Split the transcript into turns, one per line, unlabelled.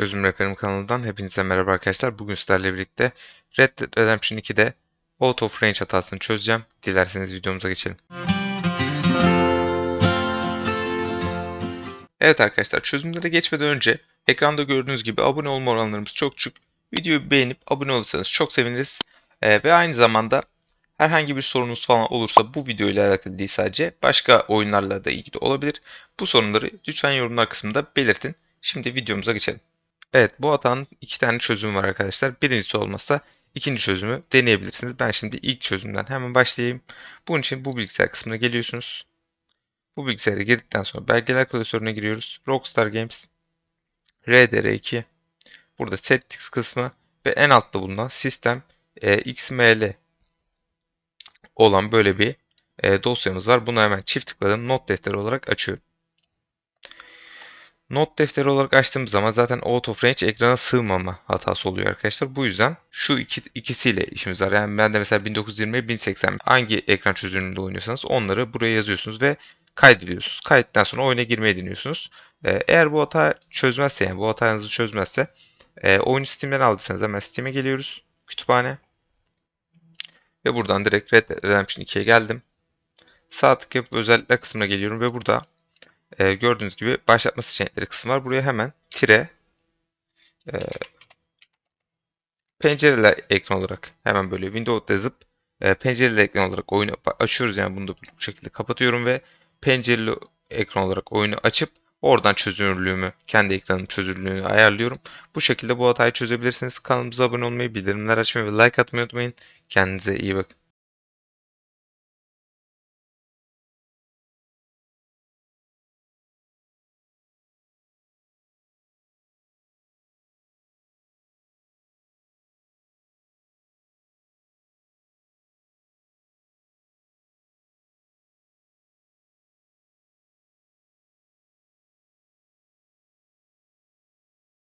Çözüm Rehberim kanalından hepinize merhaba arkadaşlar. Bugün sizlerle birlikte Red Dead Redemption 2'de Out of Range hatasını çözeceğim. Dilerseniz videomuza geçelim. Evet arkadaşlar çözümlere geçmeden önce ekranda gördüğünüz gibi abone olma oranlarımız çok düşük. Videoyu beğenip abone olursanız çok seviniriz. Ee, ve aynı zamanda herhangi bir sorunuz falan olursa bu video ile alakalı değil sadece başka oyunlarla da ilgili olabilir. Bu sorunları lütfen yorumlar kısmında belirtin. Şimdi videomuza geçelim. Evet bu hatanın iki tane çözümü var arkadaşlar. Birincisi olmazsa ikinci çözümü deneyebilirsiniz. Ben şimdi ilk çözümden hemen başlayayım. Bunun için bu bilgisayar kısmına geliyorsunuz. Bu bilgisayara girdikten sonra belgeler klasörüne giriyoruz. Rockstar Games RDR2 Burada settings kısmı ve en altta bulunan sistem e, XML olan böyle bir e, dosyamız var. Bunu hemen çift tıkladım. Not defteri olarak açıyorum. Not defteri olarak açtığımız zaman zaten out of range ekrana sığmama hatası oluyor arkadaşlar. Bu yüzden şu iki, ikisiyle işimiz var. Yani ben de mesela 1920 1080 hangi ekran çözünürlüğünde oynuyorsanız onları buraya yazıyorsunuz ve kaydediyorsunuz. Kayıttan sonra oyuna girmeyi deniyorsunuz. Ee, eğer bu hata çözmezse yani bu hatanızı çözmezse e, oyunu Steam'den aldıysanız hemen Steam'e geliyoruz. Kütüphane. Ve buradan direkt Red Dead Redemption 2'ye geldim. Sağ tık yapıp özellikler kısmına geliyorum ve burada e, gördüğünüz gibi başlatma seçenekleri kısmı var. Buraya hemen tire e, pencereler ekran olarak hemen böyle Windows yazıp e, pencereli ekran olarak oyunu açıyoruz. Yani bunu da bu şekilde kapatıyorum ve pencereli ekran olarak oyunu açıp oradan çözünürlüğümü, kendi ekranım çözünürlüğünü ayarlıyorum. Bu şekilde bu hatayı çözebilirsiniz. Kanalımıza abone olmayı, bildirimler açmayı ve like atmayı unutmayın. Kendinize iyi bakın.